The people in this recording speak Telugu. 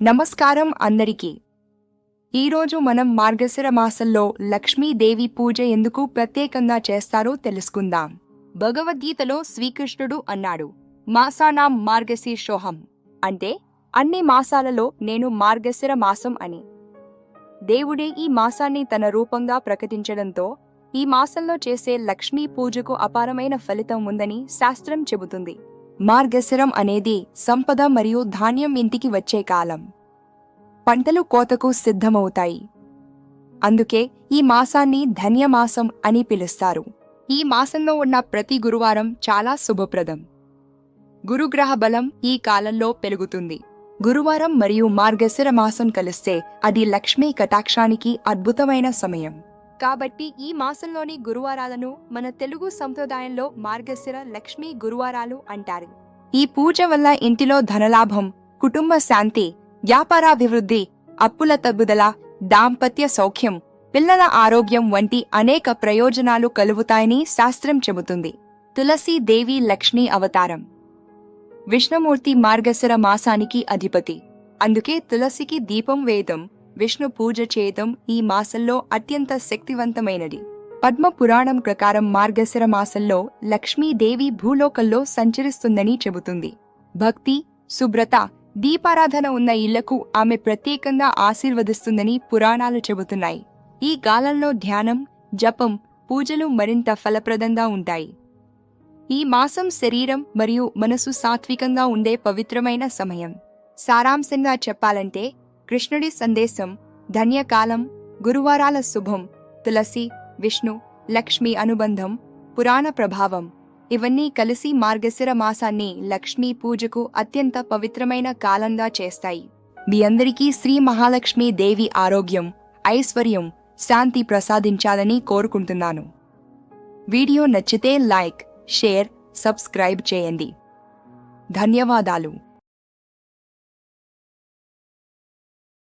నమస్కారం అందరికీ. ఈరోజు మనం మార్గశిర మాసంలో లక్ష్మీదేవి పూజ ఎందుకు ప్రత్యేకంగా చేస్తారో తెలుసుకుందాం. భగవద్గీతలో శ్రీకృష్ణుడు అన్నాడు మాసానాం మార్గశీర్షోహం అంటే అన్ని మాసాలలో నేను మార్గశిర మాసం అని. దేవుడే ఈ మాసాన్ని తన రూపంగా ప్రకటించడంతో ఈ మాసంలో చేసే లక్ష్మీ పూజకు అపారమైన ఫలితం ఉందని శాస్త్రం చెబుతుంది. మార్గశిరం అనేది సంపద మరియు ధాన్యం ఇంటికి వచ్చే కాలం. పంటలు కోతకు సిద్ధమవుతాయి. అందుకే ఈ మాసాన్ని ధన్యమాసం అని పిలుస్తారు. ఈ మాసంలో ఉన్న ప్రతి గురువారం చాలా శుభప్రదం. గురుగ్రహ బలం ఈ కాలంలో పెరుగుతుంది. గురువారం మరియు మార్గశిర మాసం కలిస్తే అది లక్ష్మీ కటాక్షానికి అద్భుతమైన సమయం. కాబట్టి ఈ మాసంలోని గురువారాలను మన తెలుగు సంప్రదాయంలో మార్గశిర లక్ష్మీ గురువారాలు అంటారు. ఈ పూజ వల్ల ఇంటిలో ధనలాభం కుటుంబ శాంతి వ్యాపారాభివృద్ధి అప్పుల తగ్గుదల దాంపత్య సౌఖ్యం పిల్లల ఆరోగ్యం వంటి అనేక ప్రయోజనాలు కలుగుతాయని శాస్త్రం చెబుతుంది. తులసి దేవి లక్ష్మీ అవతారం. విష్ణుమూర్తి మార్గశిర మాసానికి అధిపతి. అందుకే తులసికి దీపం వేయడం విష్ణు పూజ చేయటం ఈ మాసంలో అత్యంత శక్తివంతమైనది. పద్మ పురాణం ప్రకారం మార్గశిర మాసంలో లక్ష్మీదేవి భూలోకంలో సంచరిస్తుందని చెబుతుంది. భక్తి శుభ్రత దీపారాధన ఉన్న ఇళ్ళకు ఆమె ప్రత్యేకంగా ఆశీర్వదిస్తుందని పురాణాలు చెబుతున్నాయి. ఈ కాలంలో ధ్యానం జపం పూజలు మరింత ఫలప్రదంగా ఉంటాయి. ఈ మాసం శరీరం మరియు మనసు సాత్వికంగా ఉండే పవిత్రమైన సమయం. సారాంశంగా చెప్పాలంటే కృష్ణుడి సందేశం ధన్యకాలం గురువారాల శుభం తులసి విష్ణు లక్ష్మి అనుబంధం పురాణ ప్రభావం. ఇవన్నీ కలిసి మార్గశిర మాసాన్ని లక్ష్మీ పూజకు అత్యంత పవిత్రమైన కాలంగా చేస్తాయి. మీ అందరికీ శ్రీ మహాలక్ష్మి దేవి ఆరోగ్యం ఐశ్వర్యం శాంతి ప్రసాదించాలని కోరుకుంటున్నాను. వీడియో నచ్చితే లైక్ షేర్ సబ్స్క్రైబ్ చేయండి. ధన్యవాదాలు.